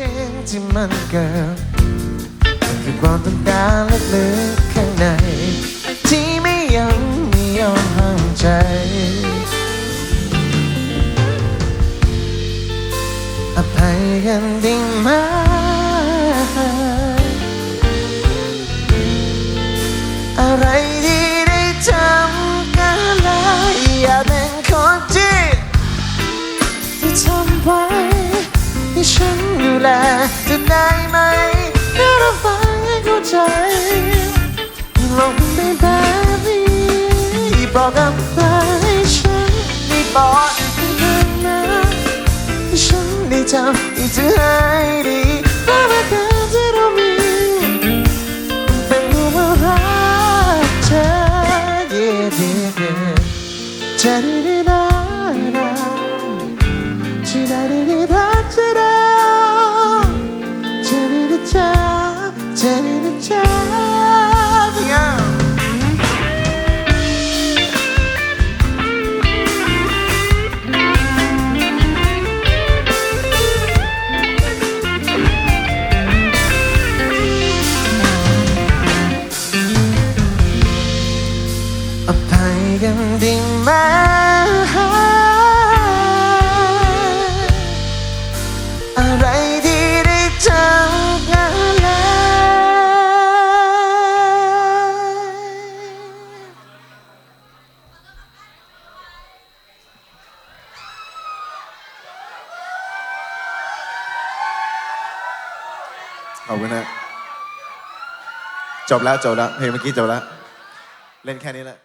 จริงที่มันเกิดคือความต้องการลึกๆข้างใน ที่ไม่ยังไม่ยอมห้ามใจ อภัยกันด้ไหมอะไรที่ได้ทำกันแล้วอย่าเป็นคนที่ที่ทำไว้ให้ฉัน แลจะได้ไหมถ้าเราฟังให้เข้าใจลงไปแบบนี้บอกกับให้ฉันได้บอกให้เธอนะฉันได้ทำให้เธอให้ดีเพราะว่าการที่เรามีเป็นผู้มรักเธอ yeah, yeah, yeah. จะได้ได้ได้ได้ อภัยกันด้ไหมอะไร ขอบคุณฮะจบแล้วจบแล้วเพลงเมื่อกี้จบแล้ว เล่นแค่นี้แหละ